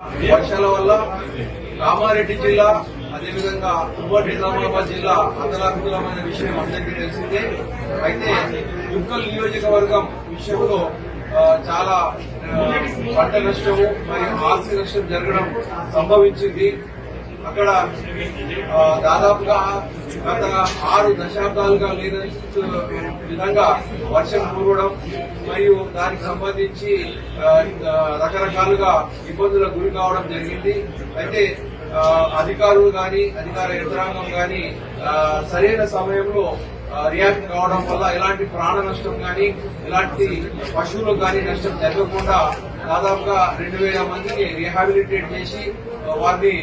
వర్షాల వల్ల కామారెడ్డి జిల్లా అదేవిధంగా ఉమ్మడి నిజామాబాద్ జిల్లా అతలాకుతలమైన విషయం అందరికీ తెలిసిందే. అయితే యుక్కల్ నియోజకవర్గం విషయంలో చాలా పంట నష్టము మరియు ఆస్తి నష్టం జరగడం సంభవించింది. అక్కడ దాదాపుగా గత ఆరు దశాబ్దాలుగా లేని విధంగా వర్షం కురవడం మరియు దానికి సంబంధించి రకరకాలుగా ఇబ్బందులకు గురి కావడం జరిగింది. అయితే అధికారులు కానీ అధికార యంత్రాంగం కానీ సరైన సమయంలో రియాక్ట్ కావడం వల్ల ఎలాంటి ప్రాణ నష్టం కానీ ఎలాంటి పశువులకు కానీ నష్టం జరగకుండా దాదాపుగా రెండు వేల మందిని రీహాబిలిటేట్ చేసి వారిని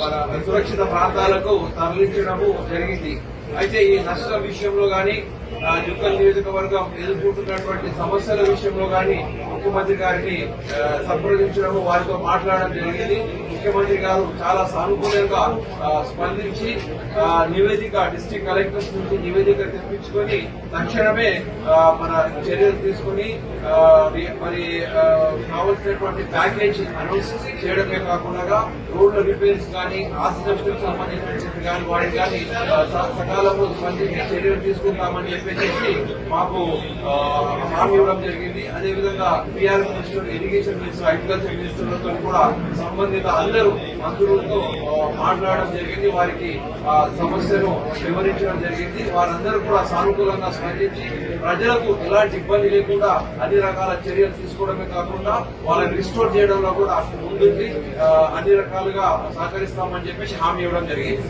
మన సురక్షిత ప్రాంతాలకు తరలించడము జరిగింది. అయితే ఈ నష్టం విషయంలో కానీ ఆ, జుక్కల్ నియోజకవర్గం ఎదుర్కొంటున్నటువంటి సమస్యల విషయంలో కానీ ముఖ్యమంత్రి గారిని సంప్రదించడము వారితో మాట్లాడడం జరిగింది. ముఖ్యమంత్రి గారు చాలా సానుకూలంగా స్పందించి నివేదిక డిస్ట్రిక్ట్ కలెక్టర్స్ నుంచి నివేదిక తెప్పించుకొని తక్షణమే మన చర్యలు తీసుకుని మరి కావలసినటువంటి ప్యాకేజ్ అనౌన్స్ చేయడమే కాకుండా రోడ్ల రిపేర్స్ కానీ ఆస్తి నష్టం సంబంధించినటువంటి కానీ వాటికి కానీ సకాలంలో స్పందించి చర్యలు తీసుకుంటామని చెప్పేసి మాకు హామీ ఇవ్వడం జరిగింది. అదేవిధంగా PR minister irrigation minister agriculture మినిస్టర్లతో కూడా సంబంధిత అందరూ మంత్రులతో మాట్లాడడం జరిగింది. వారికి ఆ సమస్యను వివరించడం జరిగింది. వారందరూ కూడా సానుకూలంగా స్పందించి ప్రజలకు ఎలాంటి ఇబ్బంది లేకుండా అన్ని రకాల చర్యలు తీసుకోవడమే కాకుండా వాళ్ళని రిస్టోర్ చేయడంలో కూడా ముందుండి అన్ని రకాలుగా సహకరిస్తామని చెప్పేసి హామీ ఇవ్వడం జరిగింది.